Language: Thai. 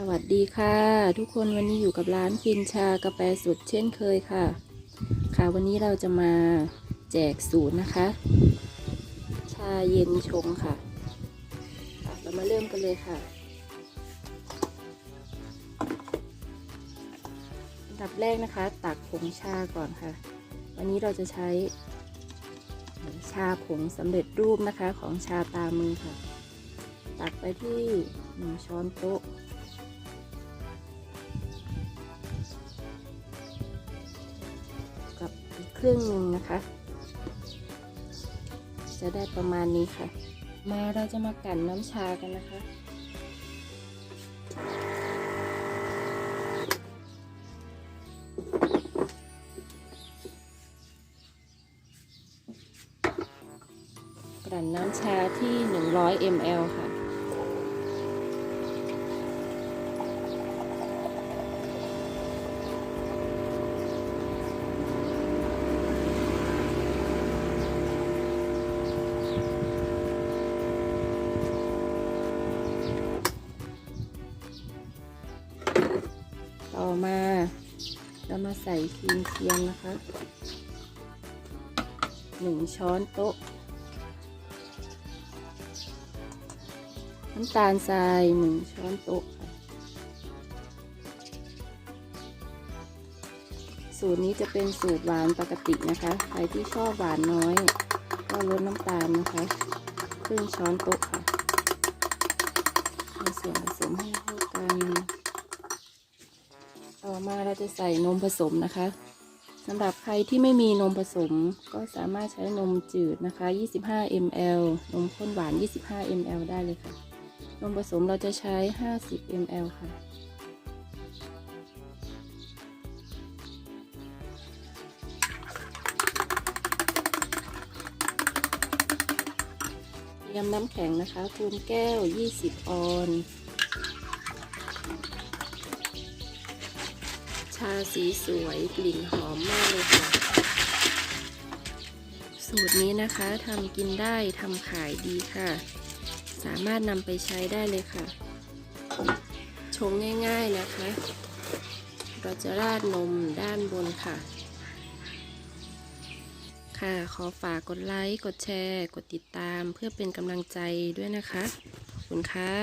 สวัสดีค่ะ ทุกคนวันนี้อยู่กับร้านฟินชากาแฟสดเช่นเคยค่ะ ค่ะวันนี้เราจะมาแจกสูตรนะคะ ชาเย็นชงค่ะค่ะ เรามาเริ่มกันเลยค่ะอันดับแรกนะคะ ตักผงชาก่อนค่ะ วันนี้เราจะใช้ ชาผงสำเร็จรูปนะคะของชาตามือค่ะ ตักไปที่หนึ่งช้อนโต๊ะ รึ่งหนึ่งนะคะ จะได้ประมาณนี้ค่ะ มาเราจะมากั่นน้ำชากันนะคะกลั่นน้ำชาที่ 100 ml ค่ะ ต่อมาเรามาใส่ครีมเทียมนะคะหนึ่งช้อนโต๊ะ น้ำตาลทรายหนึ่งช้อนโต๊ะค่ะสูตรนี้จะเป็นสูตรหวานปกตินะคะ ใครที่ชอบหวานน้อย ก็ลดน้ำตาลนะคะ ครึ่งช้อนโต๊ะค่ะในส่วนผสมให้เข้ากัน ต่อมาเราจะใส่นมผสมนะคะสำหรับใครที่ไม่มีนมผสมก็สามารถใช้นมจืดนะคะ 25 ml นมข้นหวาน 25 ml ได้เลยค่ะ นมผสมเราจะใช้ 50 ml ค่ะ เตรียมน้ำแข็งนะคะคูณแก้ว 20 ออน ชาสีสวยกลิ่นหอมมากเลยค่ะ สูตรนี้นะคะทำกินได้ทำขายดีค่ะ สามารถนำไปใช้ได้เลยค่ะ ชงง่ายๆนะคะ เราจะราดนมด้านบนค่ะ ค่ะขอฝากกดไลค์ กดแชร์ กดติดตามเพื่อเป็นกำลังใจด้วยนะคะขอบคุณค่ะ